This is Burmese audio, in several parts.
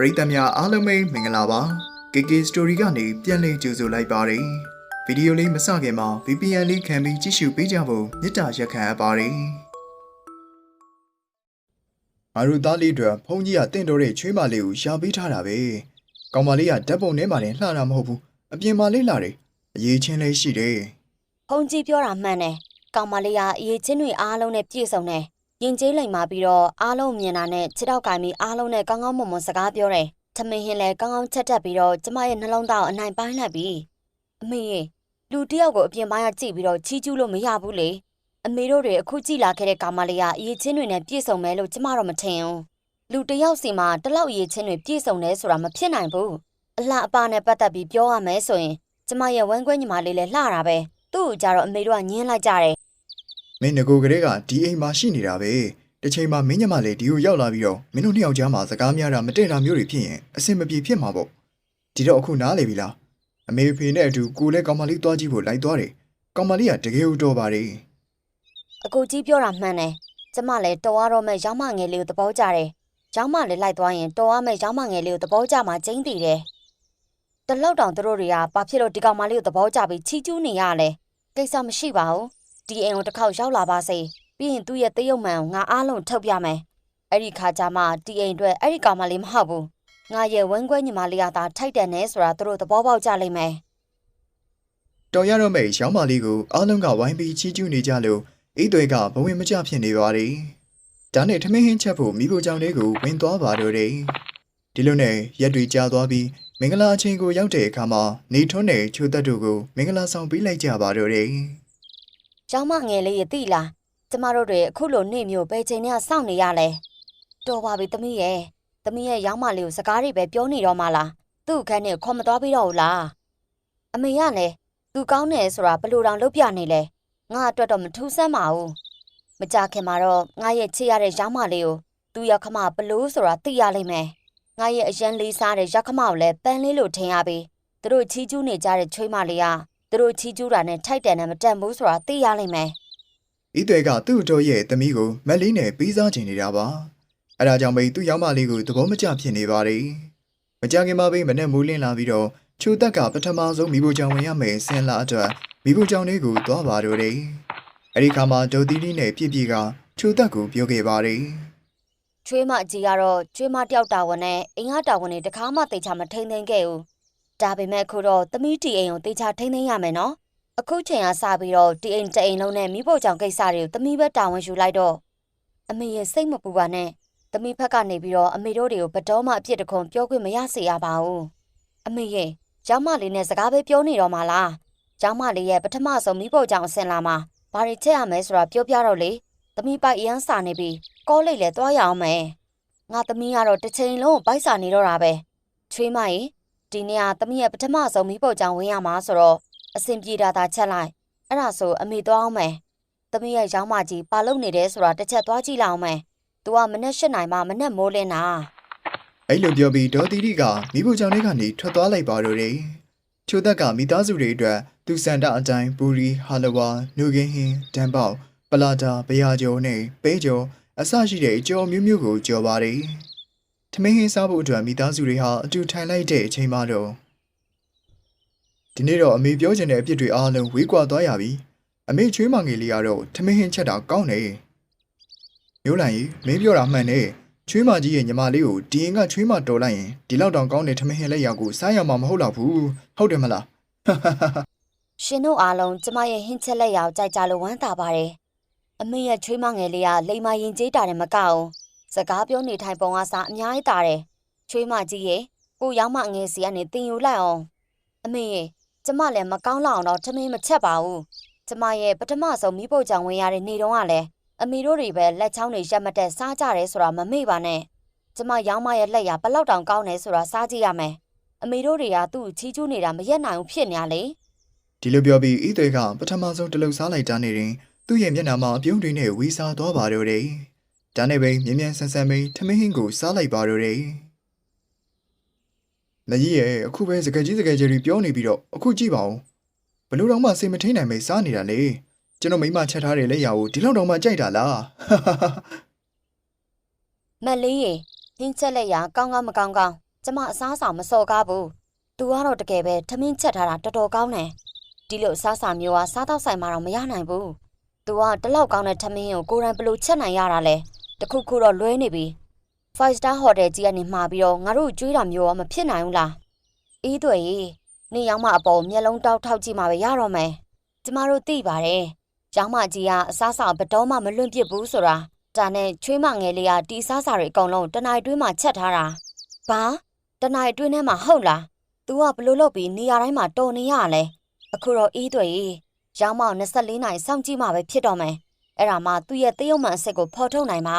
ပရိသတ်များအားလုံးပဲမင်္ဂလာပါ KK Story ကနေပြန်လည်ကြိုဆိုလိုက်ပါတယ်ဗီဒီယိုလေးမစခင်မှာ VPN လေးခံပြီးကြည့်ရှုပေးကြဖို့မေတ္တာရက်ခံအပ်ပါတယ်အရူသားလေးတွေဖုန်းကြီးကတင့်တော်တဲ့ချွေးမလေးကိုရှာပေးထားတာပဲကောင်မလေးကဓာတ်ပုံထဲမှာလည်းလှတာမဟုတ်ဘူးအပြင်မှာလေးလှတယ်အရေးချင်းလေးရှိတယ်ဖုန်ကြီးပြောတာမှန်တယ်။ကောင်မလေးကအရေးချင်းတွေအားလုံးနဲ့ပြည့်စုံတယ်။ ရင်ကျေးလိမ်မာပြီးတော့အားလုံးမြင်တာနဲ့ခြေထောက်ကင်ပြီးအားလုံးနဲ့ကောင်းကောင်းမွန်မွန်စကားပြောတယ်။ထမင်းဟင်းလည်းကောင်းကောင်းချက်တက်ပြီးတော့ကျမရဲ့နှလုံးသားကိုအနိုင်ပိုင်းလိုက်ပြီ။အမေရေလူတစ်ယောက်ကိုအပြင်ပိုင်းကကြည့်ပြီးတော့ချီးကျူးလို့မရဘူးလေ။အမေတို့တွေအခုကြည့်လာခဲ့တဲ့ကောင်မလေးကအရေးချင်းတွေနဲ့ပြည့်စုံမယ်လို့ကျမတော့မထင်ဘူး။လူတစ်ယောက်စီမှာတစ်လောက်အရေးချင်းတွေပြည့်စုံတယ်ဆိုတာမဖြစ်နိုင်ဘူး။အလှအပနဲ့ပတ်သက်ပြီးပြောရမယ်ဆိုရင်ကျမရဲ့ဝမ်းကွဲညီမလေးလည်းလှတာပဲ။သူ့ကိုကြတော့အမေတို့ကညင်းလိုက်ကြတယ် မင်းငကိုကလေးကဒီအိမ်မှာရှိနေတာပဲတစ်ချိန်မှာမင်းညမလေးဒီကိုရောက်လာပြီးတော့မင်းတို့နှစ်ယောက်ကြားမှာစကားများတာမတည့်တာမျိုးတွေဖြစ်ရင်အဆင်မပြေဖြစ်မှာပေါ့ဒီတော့အခုနားလေပြီလားအမေဖေနဲ့အတူကိုလည်းကောင်မလေးသွားကြည့်ဖို့လိုက်သွားတယ်ကောင်မလေးကတကယ်ဦးတော်ပါတယ်အကိုကြီးပြောတာမှန်တယ်ကျမလည်းတော်ရတော့မဲ့ရောင်းမငယ်လေးကိုသဘောကျတယ်ရောင်းမလေးလိုက်သွားရင်တော်ရမဲ့ရောင်းမငယ်လေးကိုသဘောကျမှကျင်းတည်တယ်တလောက်တောင်သူတို့တွေကဘာဖြစ်လို့ဒီကောင်မလေးကိုသဘောကျပြီးချီးကျူးနေရလဲကိစ္စမရှိပါဘူး ဒီအိမ်ကိုတစ်ခေါက်ရောက်လာပါစေပြီးရင်သူ့ရဲ့တရုတ်မှန်ကိုငါအားလုံးထုတ်ပြမယ်အဲ့ဒီခါကျမှဒီအိမ်အတွက်အဲ့ဒီကောင်မလေးမဟုတ်ဘူးငါရဲ့ဝမ်းကွဲညီမလေးကသာထိုက်တယ်နဲ့ဆိုတာသူတို့သဘောပေါက်ကြလိမ့်မယ်တော်ရတော့မဲ့ရောင်းမလေးကိုအားလုံးကဝိုင်းပြီးချီးကျူးနေကြလို့အိတ်တွေကဘဝင်မကျဖြစ်နေပါတယ်ဒါနဲ့ထမင်းဟင်းချက်ဖို့မိဖို့ကြောင့်လေးကိုဝင်သွားပါတော့တယ်ဒီလိုနဲ့ရက်တွေကြာသွားပြီးမင်္ဂလာအချိန်ကိုရောက်တဲ့အခါမှာနေထွန်းနဲ့ချိုသက်တို့ကိုမင်္ဂလာဆောင်ပေးလိုက်ကြပါတော့တယ် ကျောင်းမငယ်လေးရသိလားကျမတို့တွေအခုလိုနေမျိုးပဲချိန်နဲ့စောင့်နေရလဲတော်ပါပြီသမီးရဲ့သမီးရဲ့ရောင်းမလေးကိုစကားတွေပဲပြောနေတော့မှလားသူ့အခန်းနဲ့ခေါ်မသွားပြီးတော့ဘူးလားအမေကလည်းသူကောင်းတယ်ဆိုတာဘယ်လိုတောင်လုပ်ပြနေလဲငါအတွက်တော့မထူးဆန်းပါဘူးမကြခင်မှာတော့ငါရဲ့ချစ်ရတဲ့ရောင်းမလေးကိုသူ့ရောက်ခမဘလို့ဆိုတာသိရလိမ့်မယ်ငါရဲ့အရန်လေးစားတဲ့ရောက်ခမကိုလည်းပန်းလေးလိုထင်ရပြီသူတို့ချီးကျူးနေကြတဲ့ချွေးမလေးက သူတို့ချီးကျူးတာနဲ့ထိုက်တယ်နဲ့မတန်ဘူးဆိုတာသိရလိမ့်မယ်ဤတွေကသူ့တို့ရဲ့သမီးကိုမက်လေးနဲ့ပေးစားချင်နေတာပါအဲဒါကြောင့်ပဲသူ့ယောက်မလေးကိုသဘောမကျဖြစ်နေပါတယ်မကြခင်မှာပဲမနဲ့မိုးလင်းလာပြီးတော့ချိုသက်ကပထမဆုံးမိဖို့ကြောင့်ဝင်ရမယ်ဆင်လာအတွက်မိဖို့ကြောင့်လေးကိုသွားပါတော့တယ်အဲဒီခါမှာဒေါ်တီတီနဲ့ပြည့်ပြည့်ကချိုသက်ကိုပြောခဲ့ပါတယ်ချွေးမအကြီးကတော့ချွေးမတယောက်တာဝန်နဲ့အင်္ဂါတာဝန်တွေတခါမှတေချာမထိန်သိမ်းခဲ့ဘူး ဒါပေမဲ့အခုတော့သမီးတီအိမ်ကိုတေချာထိန်သိမ်းရမယ်နော်အခုချိန်ကစပြီးတော့တီအိမ်တအိမ်လုံးနဲ့မိဖို့ကြောင့်ကိစ္စတွေကိုသမီးပဲတာဝန်ယူလိုက်တော့အမေရဲ့စိတ်မပူပါနဲ့သမီးဘက်ကနေပြီးတော့အမေတို့တွေကိုဘတော်မှအပြစ်တခုံပြောခွင့်မရစေရပါဘူးအမေရဲ့ကျောင်းမလေးနဲ့စကားပဲပြောနေတော့မှလားကျောင်းမလေးရဲ့ပထမဆုံးမိဖို့ကြောင့်အစင်လာမှာဘာတွေချက်ရမလဲဆိုတာပြောပြတော့လေသမီးပိုက်အရန်စာနေပြီးကောလိပ်လည်းသွားရအောင်မယ်ငါသမီးကတော့တစ်ချိန်လုံးကိုပိုက်စာနေတော့တာပဲချွေးမရေ ဒီနေ့ကသမီးရဲ့ပထမဆုံးမိဖို့ကြောင့်ဝင်ရမှာဆိုတော့အဆင်ပြေတာသာချက်လိုက်အဲ့ဒါဆိုအမေသွားအောင်မယ်သမီးရဲ့ရောင်းမကြီးပါလုံနေတယ်ဆိုတာတစ်ချက်သွားကြည့်လောက်အောင်မယ် तू ကမနဲ့၈နိုင်မှမနဲ့မိုးလင်းတာအဲ့လိုပြောပြီးဒေါ်တီတီကမိဖို့ကြောင့်လေးကနေထွက်သွားလိုက်ပါတော့တယ်ချိုသက်ကမိသားစုတွေအတွက်သူစန္ဒအတိုင်းပူရီဟာလဝါနူကင်းဟင်းဒန်ပေါက်ပလာတာဘယာကျော်နဲ့ပဲကျော်အစရှိတဲ့အကျော်မျိုးမျိုးကိုကြော်ပါတယ် ထမင်းဟင်းစားဖို့အတွက်မိသားစုတွေဟာအတူထိုင်လိုက်တဲ့အချိန်မှတော့ဒီနေ့တော့အမေပြောချင်တဲ့အပြစ်တွေအားလုံးဝေးကွာသွားရပြီအမေချွေးမငယ်လေးကတော့ထမင်းဟင်းချက်တာကောင်းတယ်မျိုးလိုက်ကြီးမင်းပြောတာမှန်တယ်ချွေးမကြီးရဲ့ညီမလေးကိုဒီရင်ကချွေးမတော်လိုက်ရင်ဒီလောက်တောင်ကောင်းတဲ့ထမင်းဟင်းလက်ရောက်ကိုစားရမှာမဟုတ်တော့ဘူးဟုတ်တယ်မလားရှင်တို့အားလုံးကျမရဲ့ဟင်းချက်လက်ရောက်ကြိုက်ကြလို့ဝမ်းသာပါတယ်အမေရဲ့ချွေးမငယ်လေးကလိမ္မာရင်ကျေးတာတယ်မကအောင် စကားပြောနေထိုင်ပုံကစားအများကြီးတာတယ်ချွေးမကြီးရဲ့ကိုရောက်မငယ်စီကနေတင်ယူလိုက်အောင်အမေရဲ့ကျမလည်းမကောင်းလောက်အောင်တော့ထမင်းမချက်ပါဘူးကျမရဲ့ပထမဆုံးမိဖို့ကြောင့်ဝင်ရတဲ့နေ့တုန်းကလည်းအမေတို့တွေပဲလက်ချောင်းတွေရက်မတက်စားကြတယ်ဆိုတာမမေ့ပါနဲ့ကျမရောင်းမရဲ့လက်ရဘလောက်တောင်ကောင်းတယ်ဆိုတာစားကြည့်ရမယ်အမေတို့တွေကသူ့ကိုချီးကျူးနေတာမရက်နိုင်ဘူးဖြစ်နေရလေဒီလိုပြောပြီးဤတွေကပထမဆုံးတလုံစားလိုက်တာနေရင်သူ့ရဲ့မျက်နှာမှာအပြုံးတွေနဲ့ဝီစားသွားပါတော့တယ် ဒါနဲ့ပဲမြ мян ဆန်းဆန်းပဲထမင်းဟင်းကိုစားလိုက်ပါတော့တယ်မကြီးရဲ့အခုပဲစကကြီးစကကြီးတွေပြောနေပြီးတော့အခုကြည့်ပါဦးဘလို့တော့မှစိတ်မထိန်နိုင်ပဲစားနေတာလေကျွန်တော်မိမချက်ထားတဲ့လက်ရာကိုဒီလောက်တော့မှကြိုက်တာလား မက်လေးရေဟင်းချက်လက်ရကောင်းကောင်းမကောင်းကောင်း ကျမအစားအစာမစော်ကားဘူး။ तू ကတော့တကယ်ပဲထမင်းချက်ထားတာတော်တော်ကောင်းတယ်။ဒီလိုအစားအစာမျိုးကစားတော့ဆိုင်မှာတော့မရနိုင်ဘူး။ तू ကတလောက်ကောင်းတဲ့ထမင်းကိုကိုယ်တိုင်ဘယ်လိုချက်နိုင်ရတာလဲ။ တခုခုတော့လွဲနေပြီ။ Five Star Hotel ကြီးကနေမှာပြီးတော့ငါတို့ကြွေးတာမျိုးရောမဖြစ်နိုင်ဘူးလား။အေးသွေးနေရောက်မှအပေါ်မျက်လုံးတောက်ထောက်ကြည့်မှပဲရတော့မယ်။ကျမတို့သိပါတယ်။ကျောင်းမကြီးကအစားအစာဘယ်တော့မှမလွန့်ပစ်ဘူးဆိုတာ။ဒါနဲ့ချွေးမငယ်လေးကဒီအစားအစာတွေအကုန်လုံးတနင်္လာတွင်းမှာချက်ထားတာ။ဘာတနင်္လာတွင်းထဲမှာဟုတ်လား။ तू ကဘလို့လုပ်ပြီးနေရာတိုင်းမှာတော်နေရလဲ။အခုတော့အေးသွေးရောင်းမောင်24နိုင်စောင့်ကြည့်မှပဲဖြစ်တော့မယ်။ အဲ့ဒါမှသူ့ရဲ့တရုတ်မှန်အစ်စ်ကိုဖော်ထုတ်နိုင်မှာ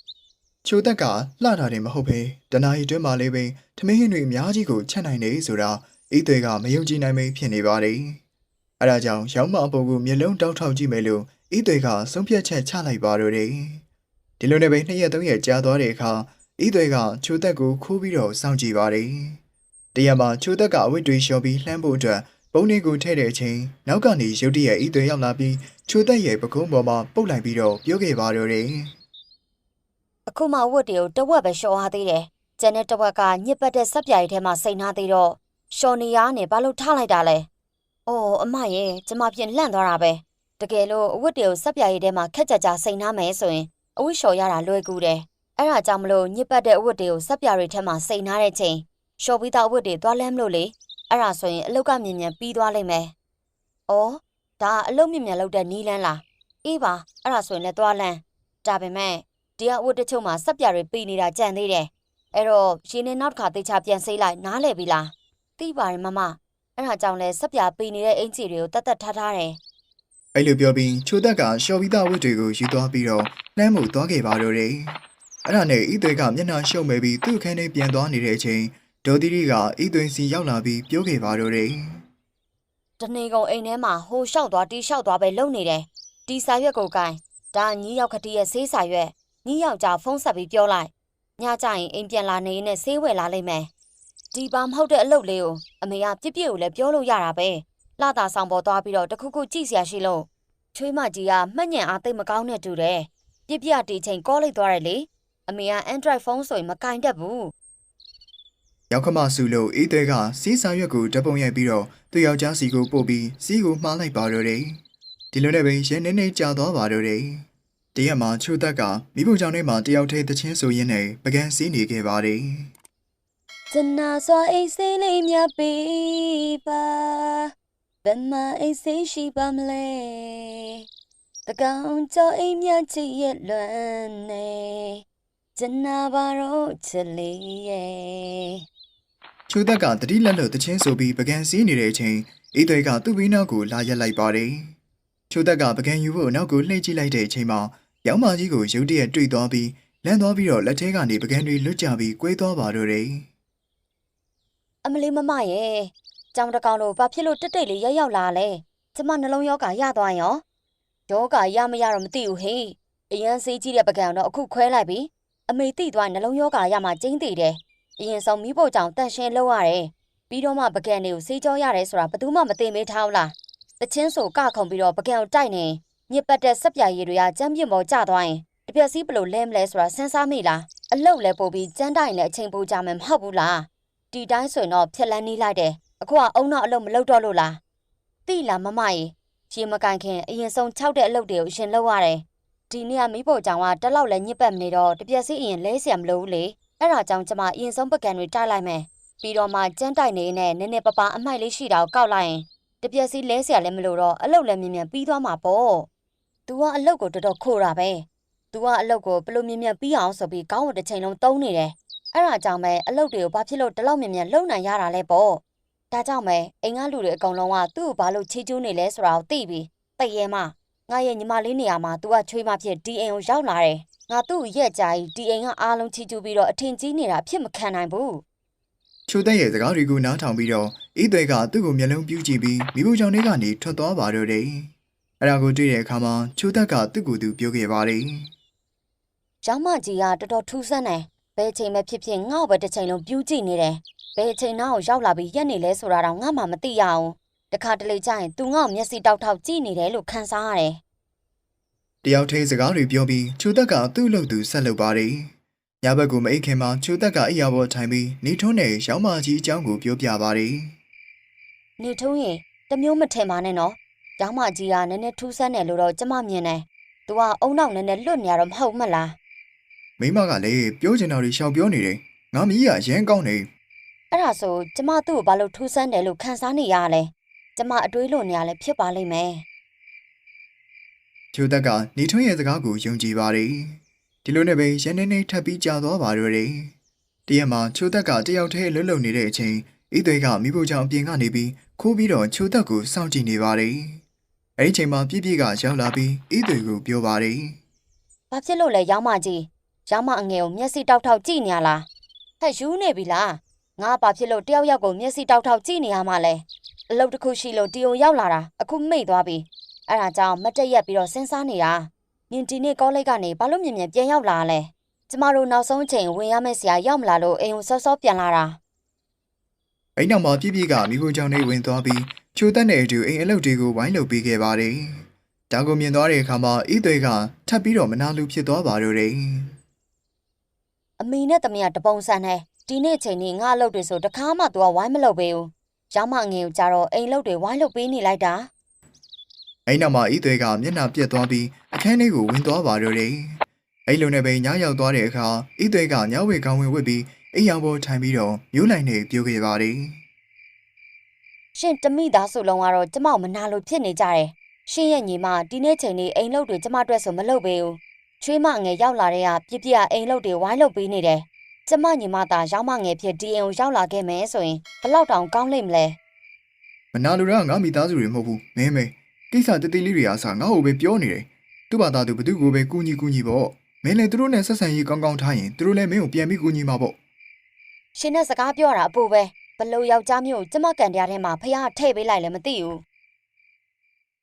။ချိုသက်ကလှတာတယ်မဟုတ်ပဲတနာရီတွင်းမှာလေးပင်ထမင်းဟင်းတွေအများကြီးကိုချက်နိုင်တယ်ဆိုတာဤသွေးကမယုံကြည်နိုင်ပဲဖြစ်နေပါတယ်။အဲဒါကြောင့်ရောင်းမအပေါ်ကိုမျက်လုံးတောက်ထောက်ကြည့်မယ်လို့ဤသွေးကဆုံးဖြတ်ချက်ချလိုက်ပါတော့တယ်။ဒီလိုနဲ့ပဲနှစ်ရက်သုံးရက်ကြာသွားတဲ့အခါဤသွေးကချိုသက်ကိုခိုးပြီးတော့စောင့်ကြည့်ပါတယ်။တရက်မှာချိုသက်ကအဝတ်တွေလျှော်ပြီးလှမ်းဖို့အတွက် ပုံလေးကိုထည့်တဲ့အချိန်နောက်ကနေရုတ်တရက်ဤသွေးရောက်လာပြီးချိုသက်ရဲ့ပကုံးပေါ်မှာပုတ်လိုက်ပြီးတော့ပြောခဲ့ပါတော့တယ်။အခုမှဝတ်တွေကိုတဝက်ပဲလျှော်ထားသေးတယ်။ကျန်တဲ့တဝက်ကညစ်ပတ်တဲ့စက်ပြားရီထဲမှာစိန်ထားသေးတော့လျှော်နေရနဲ့ဘာလို့ထားလိုက်တာလဲ။အိုးအမရဲ့ကျမပြင်လန့်သွားတာပဲ။တကယ်လို့အဝတ်တွေကိုစက်ပြားရီထဲမှာခက်ကြကြစိန်ထားမယ်ဆိုရင်အဝတ်လျှော်ရတာလွယ်ကူတယ်။အဲ့ဒါကြောင့်မလို့ညစ်ပတ်တဲ့အဝတ်တွေကိုစက်ပြားရီထဲမှာစိန်ထားတဲ့ချိန်လျှော်ပြီးသားအဝတ်တွေသွားလမ်းမလို့လေ။ အဲ့ဒါဆိုရင်အလုတ်ကမြင်မြန်ပြီးသွားလိမ့်မယ်။အော်ဒါအလုတ်မြင်မြန်လောက်တဲ့နီးလန်းလား။အေးပါအဲ့ဒါဆိုရင်လည်းသွားလမ်း။ဒါပေမဲ့ဒီကအဝတ်တချို့မှာစက်ပြတွေပြီးနေတာကြံသေးတယ်။အဲ့တော့ရင်းနဲ့နောက်တစ်ခါသေချာပြန်ဆေးလိုက်နားလဲပြီလား။သိပါတယ်မမ။အဲ့ဒါကြောင့်လဲစက်ပြပြီးနေတဲ့အင်ဂျီတွေကိုတတ်တတ်ထားထားတယ်အဲ့လိုပြောပြီးချိုသက်ကရှော်ပြီးသားဝတ်တွေကိုယူသွားပြီးတော့နှမ်းမှုသွားခဲ့ပါတော့တယ်။အဲ့ဒါနဲ့ဤသွေးကမျက်နှာရှုံမဲ့ပြီးသူ့ခန်းထဲပြန်သွားနေတဲ့အချိန် ဒေါ်တီရီကဤသွေးစီရောက်လာပြီးပြောခဲ့ပါတော့တယ်။တနေကုန်အိမ်ထဲမှာဟိုလျှောက်သွားတီးလျှောက်သွားပဲလုံနေတယ်။ဒီစာရွက်ကိုကိုင်းဒါညီရောက်ခတိရဲ့ဆေးစာရွက်ညီယောက်ျားဖုန်းဆက်ပြီးပြောလိုက်။ညကျရင်အိမ်ပြန်လာနေနဲ့ဆေးဝယ်လာလိမ့်မယ်။ဒီပါမဟုတ်တဲ့အလုပ်လေးကိုအမေကပြစ်ပြစ်ကိုလည်းပြောလို့ရတာပဲ။လှတာဆောင်ပေါ်သွားပြီးတော့တခုခုကြည့်စရာရှိလို့ချွေးမကြီးကမှတ်ညံအားသိပ်မကောင်းနဲ့တူတယ်။ပြစ်ပြတီချိန်ကောလိုက်သွားတယ်လေ။အမေက Android ဖုန်းဆိုရင်မကင်တတ်ဘူး။ ရောက်ခမစုလို့ဤသွေးကစီးစာရွက်ကိုဓပုံရိုက်ပြီးတော့သူ့ယောက်ျားစီကိုပို့ပြီးစီးကိုမှားလိုက်ပါတော့တယ်။ဒီလိုနဲ့ပဲရဲနေနေကြာသွားပါတော့တယ်။တရက်မှာချိုသက်ကမိဖို့ကြောင့်ထဲမှာတယောက်တည်းတချင်းဆိုရင်းနဲ့ပကံစီးနေခဲ့ပါတယ်။။ကျနာစွာအိတ်စိလေးမြပေးပါဘယ်မှာအိတ်စိရှိပါမလဲ။တကောင်ကြောင့်အိမ်မြချစ်ရဲ့လွမ်းနေကျနာပါတော့ချစ်လေးရဲ့ ချိုသက်ကတတိလက်လို့တချင်းဆိုပြီးပကံစည်းနေတဲ့အချိန်ဤသွေးကသူ့ဘီနောက်ကိုလာရက်လိုက်ပါတယ်။ချိုသက်ကပကံယူဖို့နောက်ကိုလှည့်ကြည့်လိုက်တဲ့အချိန်မှာရောင်မကြီးကိုရုတ်တရက်တွေ့သွားပြီးလန့်သွားပြီးတော့လက်ထဲကနေပကံတွေလွတ်ကျပြီးကွဲသွားပါတော့တယ်အမလေးမမရဲ့ကြောင်တကောင်လို့ဘာဖြစ်လို့တက်တိတ်လေးရက်ရောက်လာလဲကျမနှလုံးယောဂါရသွားရောယောဂါရမရတော့မသိဘူးဟေးအရန်စေးကြီးတဲ့ပကံတော့အခုခွဲလိုက်ပြီအမေတိသွားနှလုံးယောဂါရမှကျင်းသေးတယ် အရင်ဆုံးမိဖို့ကြောင့်တန်ရှင်းလောက်ရတယ်ပြီးတော့မှပကံတွေကိုစေးကြောရတယ်ဆိုတာဘယ်သူမှမသိမေးထားဘူးလားတချင်းဆိုကခုံပြီးတော့ပကံကိုတိုက်နေညစ်ပတ်တဲ့စက်ပြာရည်တွေကကျမ်းပြစ်မော်ကျသွားရင်တပြက်စီးဘလို့လဲမလဲဆိုတာစဉ်းစားမိလားအလုတ်လဲပို့ပြီးကျန်းတိုင်နဲ့အချိန်ပိုကြမယ်မဟုတ်ဘူးလား တီတိုင်းဆိုရင်တော့ဖြက်လန်းနေလိုက်တယ်အခုကအုံတော့အလုပ်မလုပ်တော့လို့လားတိလားမမကြီးရေမကန်ခင်အရင်ဆုံး၆တဲ့အလုပ်တွေကိုအရင်လုပ်ရတယ်ဒီနေ့ကမိဖို့ကြောင့်ကတက်လောက်လဲညစ်ပတ်မနေတော့တပြက်စီအရင်လဲเสียမလို့ဘူးလေ အဲ့ဒါကြောင့်ကျမအရင်ဆုံးပကံတွေတိုက်လိုက်မယ်ပြီးတော့မှကြမ်းတိုက်နေနဲ့နည်းနည်းပပအမိုက်လေးရှိတာကိုကောက်လိုက်ရင်တပြက်စီလဲเสียလည်းမလို့တော့အလုပ်လည်းမြင်မြန်ပြီးသွားမှာပေါ့ तू ကအလုပ်ကိုတော်တော်ခိုးတာပဲ तू ကအလုပ်ကိုဘလို့မြင်မြန်ပြီးအောင်ဆိုပြီးကောင်းဝင်တစ်ချိန်လုံးတုံးနေတယ် အဲ့ဒါကြောင့်ပဲအလုပ်တွေကိုဘာဖြစ်လို့တလောက်မြင်မြန်လုံနိုင်ရတာလဲပေါ့ဒါကြောင့်ပဲအိမ်ကလူတွေအကုန်လုံးကသူ့ကိုဘာလို့ချီးကျူးနေလဲဆိုတာကိုသိပြီးတည့်ရဲမ ငါရဲ့ညီမလေးနေရာမှာ तू ကချွေးမဖြစ်ဒီအိမ်ကိုရောက်လာတယ်ငါသူ့ကိုရက်ကြကြီးဒီအိမ်ကအားလုံးချီးကျူးပြီးတော့အထင်ကြီးနေတာအဖြစ်မခံနိုင်ဘူး။ချိုသက်ရဲ့စကားတွေကိုနားထောင်ပြီးတော့ဤသွေးကသူ့ကိုမျက်လုံးပြူးကြည့်ပြီးမိဖို့ကြောင့်ထဲကနေထွက်သွားပါတော့တယ်။အဲ့ဒါကိုတွေ့တဲ့အခါမှာချိုသက်ကသူ့ကိုယ်သူပြောခဲ့ပါတယ်ကျောင်းမကြီးကတော်တော်ထူးဆန်းတယ်ဘယ်ချိန်မှဖြစ်ဖြစ်ငါ့ကိုပဲတစ်ချိန်လုံးပြူးကြည့်နေတယ်ဘယ်ချိန်နောက်ကိုရောက်လာပြီးရက်နေလဲဆိုတာတော့ငါမှမသိရအောင် တခါတလေကျရင် तू ငါ့ကိုမျက်စိတောက်တောက်ကြည့်နေတယ်လို့ခံစားရတယ်။တယောက်တည်းစကားတွေပြောပြီးချိုသက်ကသူ့လုပ်သူဆက်လုပ်ပါတယ်ညဘက်ကိုမအိတ်ခင်မှာချိုသက်ကအိယာပေါ်ထိုင်ပြီးနေထုံးနဲ့ရောင်းမကြီးအကြောင်းကိုပြောပြပါတယ်နေထုံးရင်တစ်မျိုးမထင်ပါနဲ့နော်။ကျောင်းမကြီးကနည်းနည်းထူးဆန်းတယ်လို့တော့ကျမမြင်တယ်။ तू ကအုံနောက်နည်းနည်းလွတ်နေရတော့မဟုတ်မလားမိမကလည်းပြောချင်တာတွေရှောင်ပြောနေတယ်ငါမကြီးကရမ်းကောင်းနေ။အဲ့ဒါဆိုကျမသူ့ကိုဘာလို့ထူးဆန်းတယ်လို့ခံစားနေရလဲ။ ကျမအတွေးလွန်နေရလဲဖြစ်ပါလိမ့်မယ်ချိုသက်ကနေထုံးရဲ့စကားကိုယုံကြည်ပါတယ်ဒီလိုနဲ့ပဲရန်နေနေထပ်ပြီးကြာသွားပါတော့တယ်တရက်မှာချိုသက်ကတယောက်တည်းလွတ်လုံနေတဲ့အချိန်ဤသွေးကမိဖို့ကြောင့်အပြင်ကနေပြီးခိုးပြီးတော့ချိုသက်ကိုစောင့်ကြည့်နေပါတယ်အဲ့ဒီချိန်မှာပြည့်ပြည့်ကရောက်လာပြီးဤသွေးကိုပြောပါတယ်။ဘာဖြစ်လို့လဲရောင်းမကြီး။ရောင်းမအငယ်ကိုမျက်စိတောက်တောက်ကြည့်နေရလား။ဟဲ့ယူနေပြီလား။ငါဘာဖြစ်လို့တယောက်ယောက်ကိုမျက်စိတောက်တောက်ကြည့်နေရမှလဲ။ အလုပ်တစ်ခုရှိလို့တီယိုရောက်လာတာအခုမိတ်သွားပြီ။အဲ့ဒါကြောင့်မတ်တက်ရက်ပြီးတော့စဉ်းစားနေတာ။မြင်ဒီနေ့ကောလိပ်ကနေဘာလို့မြင်မြင်ပြန်ရောက်လာလဲ။ကျမတို့နောက်ဆုံးချိန်ဝင်ရမယ့်ဆရာရောက်မလာလို့အိမ်ကိုစောစောပြန်လာတာအဲ့နောက်မှာပြည့်ပြည့်ကမိဖို့ကြောင့်နေဝင်သွားပြီးချိုသက်နဲ့အတူအိမ်အလုပ်တွေကိုဝိုင်းလုပ်ပေးခဲ့ပါတယ်ဒါကိုမြင်သွားတဲ့အခါမှာဤသွေးကထပ်ပြီးတော့မနာလူဖြစ်သွားပါတော့တယ်။အမေနဲ့တမီးကတပုံစံနဲ့ဒီနေ့ချိန်นี้ငါအလုပ်တွေဆိုတခါမှသူကဝိုင်းမလုပ်ပေးဘူး။ ရောင်းမအငယ်ကိုကြတော့အိမ်လုပ်တွေဝိုင်းလုပ်ပေးနေလိုက်တာ။အဲ့နောက်မှာဤသွေးကမျက်နှာပြက်သွားပြီးအခန်းထဲကိုဝင်သွားပါတော့တယ်အဲ့လိုနဲ့ပဲညရောက်သွားတဲ့အခါဤသွေးကညဝေကောင်းဝင်ဝစ်ပြီးအိမ်ရောက်ပေါ်ထိုင်ပြီးတော့မျိုးလိုက်နေပြောခဲ့ပါတယ်ရှင်တမိသားစုလုံးကတော့ကျမကိုမနာလို့ဖြစ်နေကြတယ်။ရှင်ရဲ့ညီမဒီနေ့ချိန်นี้အိမ်လုပ်တွေကျမအတွက်ဆိုမလုပ်ပေးဘူး။ချွေးမငယ်ရောက်လာတဲ့ကပြပြအိမ်လုပ်တွေဝိုင်းလုပ်ပေးနေတယ်။ ကျမညီမသားရောက်မငယ်ဖြစ်ဒီအိမ်ကိုရောက်လာခဲ့မယ်ဆိုရင်ဘလောက်တောင်ကောင်းလိမ့်မလဲမနာလူကငါမိသားစုတွေမဟုတ်ဘူးမင်းမေကိစ္စတတိလေးတွေအားစားငါ့ကိုပဲပြောနေတယ်သူ့ဘာသာသူဘသူ့ကိုပဲကူညီကူညီပေါ့မင်းလည်းသူတို့နဲ့ဆက်ဆံရေးကောင်းကောင်းထားရင်သူတို့လည်းမင်းကိုပြန်ပြီးကူညီမှာပေါ့။ရှင်နဲ့စကားပြောတာအပူပဲဘလို့ယောက်ျားမျိုးကျမကန်တရားထဲမှာဖះထည့်ပေးလိုက်လည်းမသိဘူး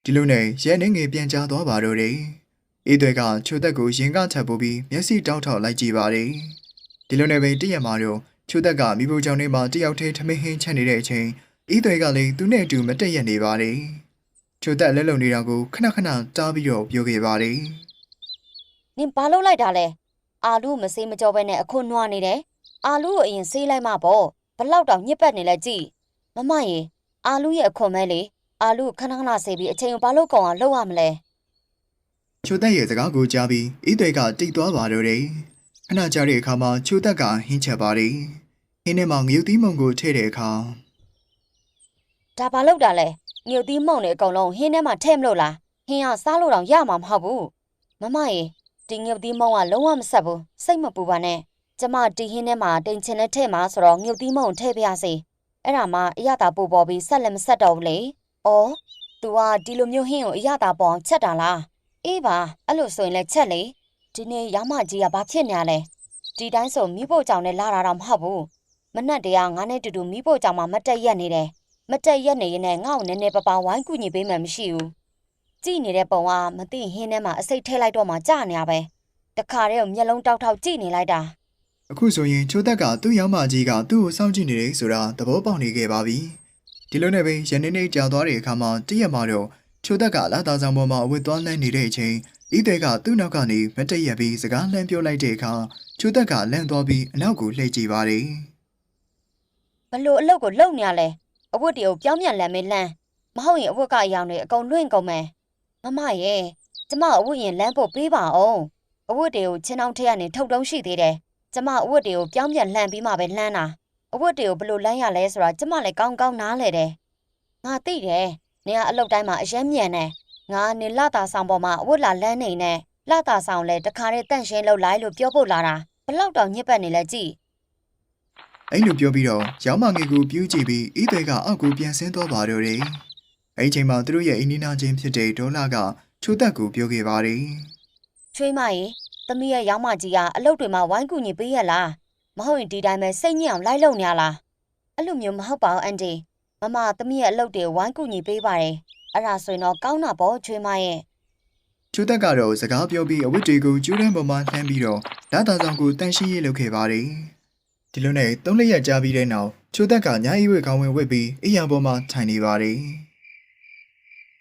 ဒီလိုနဲ့ရဲနေငယ်ပြန်ချသွားပါတော့တယ်ဤသွေးကချိုသက်ကိုရင်ကထပ်ပိုးပြီးမျက်စိတောက်ထောက်လိုက်ကြည့်ပါတယ် ဒီလိုနဲ့ပဲတည့်ရမှာတော့ချိုသက်ကမိဖို့ကြောင့်နေမှာတယောက်တည်းထမင်းဟင်းချက်နေတဲ့အချိန်ဤသွေးကလည်းသူနဲ့အတူမတက်ရက်နေပါတယ်ချိုသက်လက်လုံနေတာကိုခဏခဏတားပြီးတော့ပြောခဲ့ပါတယ်။နင်ဘာလုပ်လိုက်တာလဲ။အာလူကိုမစေးမကြောပဲနဲ့အခုနွားနေတယ်။အာလူကိုအရင်စေးလိုက်မှပေါ့ဘလောက်တောင်ညစ်ပတ်နေလဲကြည့်။မမရေအာလူရဲ့အခွန်မဲလေအာလူကိုခဏခဏစေးပြီးအချိန်ကိုဘာလို့ကောင်အောင်လုပ်ရမလဲ။ချိုသက်ရဲ့စကားကိုကြားပြီးဤသွေးကတိတ်သွားပါတော့တယ် ခဏကြာတဲ့အခါမှာချိုသက်ကဟင်းချက်ပါတယ်ဟင်းထဲမှာငရုတ်သီးမုံကိုထည့်တဲ့အခါဒါဘာလုပ်တာလဲငြုတ်သီးမုံနေအကုန်လုံးဟင်းထဲမှာထည့်မလို့လားဟင်းကစားလို့တော့ရမှာမဟုတ်ဘူးမမရေဒီငြုတ်သီးမုံကလုံးဝမဆက်ဘူးစိတ်မပူပါနဲ့ကျမဒီဟင်းထဲမှာတင်ချင်တဲ့ထည့်မှာဆိုတော့ငြုတ်သီးမုံထည့်ပြရစေအဲ့ဒါမှအရသာပူပေါ်ပြီးဆက်လည်းမဆက်တော့ဘူးလေဩ तू ကဒီလိုမျိုးဟင်းကိုအရသာပေါ်အောင်ချက်တာလားအေးပါအဲ့လိုဆိုရင်လည်းချက်လေ ဒီနေ့ရောင်းမကြီးကဘာဖြစ်နေရလဲဒီတိုင်းဆိုမိဖို့ကြောင့်လည်းလာတာတော့မဟုတ်ဘူးမနှက်တည်းကငါနဲ့တူတူမိဖို့ကြောင့်မှမတက်ရက်နေတယ်မတက်ရက်နေရင်လည်းငါ့ကိုနည်းနည်းပပဝိုင်းကူညီပေးမှမရှိဘူးကြည်နေတဲ့ပုံကမသိဟင်းထဲမှာအစိတ်ထဲလိုက်တော့မှကြာနေရပဲတခါတည်းကိုမျက်လုံးတောက်တောက်ကြည့်နေလိုက်တာအခုဆိုရင်ချိုသက်ကသူ့ယောက်မကြီးကသူ့ကိုစောင့်ကြည့်နေတယ်ဆိုတာသဘောပေါက်နေခဲ့ပါပြီဒီလိုနဲ့ပဲရန်နေနေကြာသွားတဲ့အခါမှာတည့်ရက်မှာတော့ချိုသက်ကလာသားဆောင်ပေါ်မှာအဝတ်သွားလှမ်းနေတဲ့အချိန် ဤတဲ့ကသူ့နောက်ကနေမတက်ရက်ပြီးစကားလှမ်းပြောလိုက်တဲ့အခါချိုသက်ကလန့်သွားပြီးအနောက်ကိုလှည့်ကြည့်ပါတယ်ဘလို့အလုပ်ကိုလုပ်နေရလဲအဝတ်တွေကိုပြောင်းပြန်လန်မေးလန်းမဟုတ်ရင်အဝတ်ကအယောင်တွေအကုန်လွင့်ကုန်မယ်မမရဲ့ကျမအဝတ်ရင်လမ်းဖို့ပေးပါအောင်အဝတ်တွေကိုချင်းအောင်ထက်ကနေထုတ်တုံးရှိသေးတယ်ကျမအဝတ်တွေကိုပြောင်းပြန်လှန်ပြီးမှပဲလှမ်းတာအဝတ်တွေကိုဘလို့လမ်းရလဲဆိုတာကျမလည်းကောင်းကောင်းနားလဲတယ်ငါသိတယ်နေကအလုပ်တိုင်းမှာအယမ်းမြန်တယ် ငါနေလာတာဆောင်ပေါ်မှာအဝတ်လာလမ်းနေနဲ့လာတာဆောင်လဲတခါတည်းတန့်ရှင်းလောက်လိုက်လို့ပြောဖို့လာတာဘလောက်တောင်ညစ်ပတ်နေလဲကြည့်အဲ့လိုပြောပြီးတော့ရောင်းမငယ်ကိုပြူးကြည့်ပြီးဤတဲ့ကအောက်ကိုပြန်ဆင်းသွားပါတော့တယ်အဲ့ဒီချိန်မှာသူတို့ရဲ့အင်းနီနာချင်းဖြစ်တဲ့ဒေါ်လာကချိုသက်ကိုပြောခဲ့ပါတယ်ချွေးမရေသမီးရဲ့ရောင်းမကြီးကအလုပ်တွေမှာဝိုင်းကူညီပေးရလားမဟုတ်ရင်ဒီတိုင်းပဲစိတ်ညစ်အောင်လိုက်လုံနေရလားအဲ့လိုမျိုးမဟုတ်ပါဘူးအန်တီမမသမီးရဲ့အလုပ်တွေဝိုင်းကူညီပေးပါတယ် အဲ့ဒါဆိုရင်တော့ကောင်းတာပေါ့ချွေးမရဲ့ချိုသက်ကတော့စကားပြောပြီးအဝတ်တွေကိုကျူးတန်းပေါ်မှာလှမ်းပြီးတော့လာသားဆောင်ကိုတန်ရှင်းရေးလုပ်ခဲ့ပါတယ်ဒီလိုနဲ့သုံးလက်ရက်ကြာပြီးတဲ့နောက်ချိုသက်ကညာအီဝတ်ခေါင်းဝင်ဝတ်ပြီးအိယာပေါ်မှာထိုင်နေပါတယ်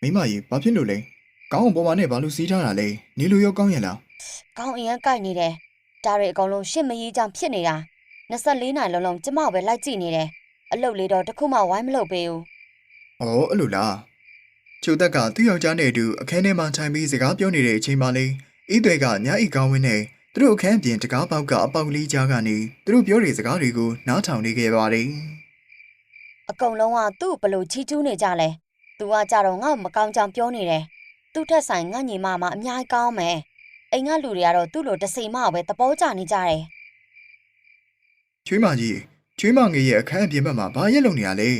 မိမကြီးဘာဖြစ်လို့လဲကောင်းအောင်ပေါ်မှာနဲ့ဘာလို့စီးထားတာလဲနေလို့ရောကောင်းရင်လားကောင်းအရင်ကိုက်နေတယ်ဒါတွေအကုန်လုံးရှင့်မကြီးကြောင့်ဖြစ်နေတာ24နိုင်လုံးလုံးကျမကိုပဲလိုက်ကြည့်နေတယ်အလုပ်လေးတော့တစ်ခုမှဝိုင်းမလုပ်ပေးဘူး။အော်အဲ့လိုလား။ ချိုသက်ကသူ့ယောက်ျားနဲ့အတူအခန်းထဲမှာထိုင်ပြီးစကားပြောနေတဲ့အချိန်မှာလေဤတွေကညအိကောင်းဝင်းနဲ့သူတို့အခန်းပြင်တကားပေါက်ကအပေါက်ကလေးကြားကနေသူတို့ပြောတဲ့စကားတွေကိုနားထောင်နေခဲ့ပါတယ်အကုန်လုံးကသူ့ကိုဘလို့ချီးကျူးနေကြလဲသူကကြတော့ငါ့ကိုမကောင်းကြောင်ပြောနေတယ်သူ့ထက်ဆိုင်ငါညီမမအများကြီးကောင်းမယ်အိမ်ကလူတွေကတော့သူ့လိုတစိမပဲသဘောကျနေကြတယ်။ချွေးမကြီးချွေးမငယ်ရဲ့အခန်းအပြင်ဘက်မှာဘာရက်လုံနေရလဲ